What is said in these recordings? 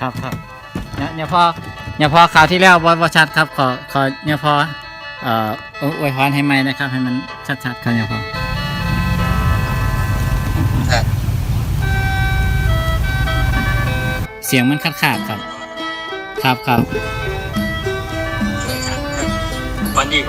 ครับครับเนี่ยเนี่ยพอเนี่ยพอข่าวที่แล้วบอบชัดครับขอขอเนี่ยพอเอ่อออวยพรให้ไหมนะครับ ให้มันชัดๆครับเนี่ยพอเสียงมันขาดขาดๆครับ ครับครับวันนี้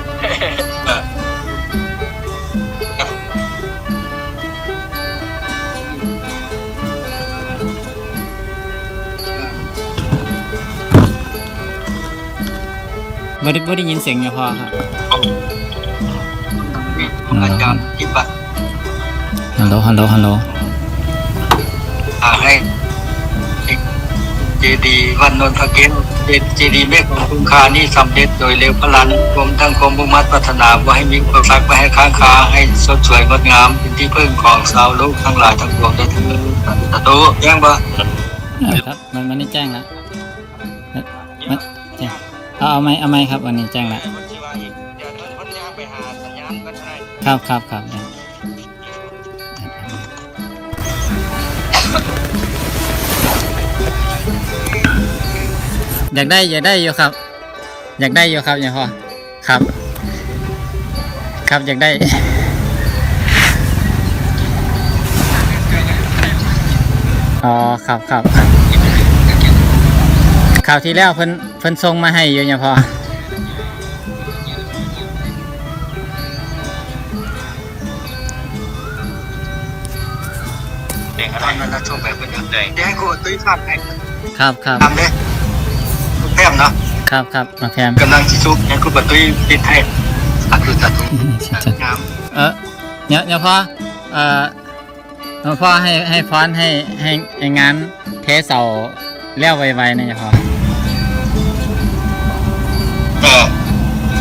เออบ่ได้บ่ได้ยินเสียงเนี่ยพอครับอาจารย์ที่บัตรฮัลโหลฮัลโหลฮัลโหลอ่าให้เจดีวันนนทเกณฑ์เจดีเมฆของคุณคานี่สำเร็จโดยเร็วพลันรวมทั้งความมุ่งมั่นปรารถนาว่าให้มีความรักไม่ให้ค้างคาให้สดสวยงดงามเป็นที่พึ่งของชาวโลกทั้งหลายทั้งปวงได้ถึงตะโตแย่งบ่เออครับมันมันนี่แจ้งแล้วมันมันแจ้ง เอาเอาไหมเอาไหมครับ วันนี้แจ้งแล้วครับครับครับอยากได้อยากได้อยู่ครับ อยากได้อยู่ครับอย่างพอครับ ครับอยากได้อ๋อครับครับ ข่าวที่แล้วเพิ่นเพิ่นส่งมาให้อยู่เนี่ยพอเด็กอะไรมันจะชมแบบเป็นยังไงเดี๋ยวให้กูตุ้ยฝากให้ครับครับทำเด้คุณแพมเนาะครับครับมาแพมกำลังชิซุกให้คุณปตุ้ยปิดให้สาธุสาธุงามเออเนี่ยเนี่ยพอเอ่อหลวงพ่อให้ให้พรให้ให้ให้งานเทเสาแล้วไวๆนะเนี่ยพอ ก็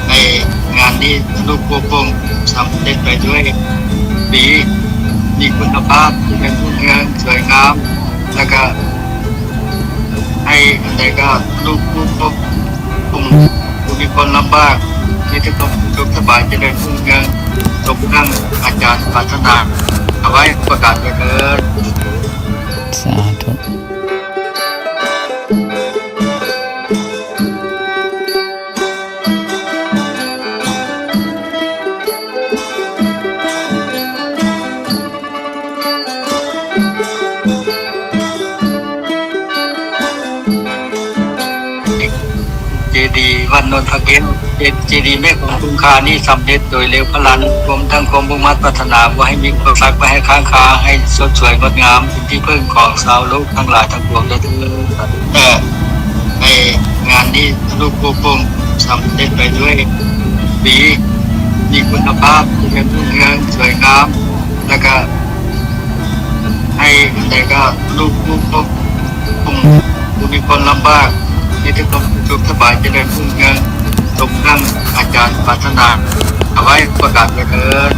ให้งานนี้ลูกโป่งสำเร็จไปด้วยดีมีคุณภาพที่เป็นผู้เมืองสวยงาม แล้วก็ให้อะไรก็ลูกผู้พบผู้ผู้มีคนลำบากที่จะต้องทุกสบายจะได้ผู้เมืองสมนั่งอาจารย์ปรารถนาเอาไว้ประกาศไปเถิด จดีย์วันนนทเกณฑ์เจดีย์เมฆของคุณคานี่สำเร็จโดยเร็วพลันรวมทั้งความมุ่งมั่นปรานาว่าให้มีความรักไม่ให้ค้างคาให้สดสวยงดงามเป็นที่พึ่งของชาวโลกทั้งหลายทั้งปวงได้ถึงแต่ให้งานนี้ลูกโป่งสำเร็จไปด้วยดีมีคุณภาพที่เป็นผู้เมืองสวยงามแล้วก็ให้อะไรก็ลูกผู้พบผู้ผู้มีคนลำบาก ที่ทุกทุกสบายเจะได้พุ่งเงินสมนั่งอาจารย์ปรารถนาเอาไว้ประกาศไปเถิด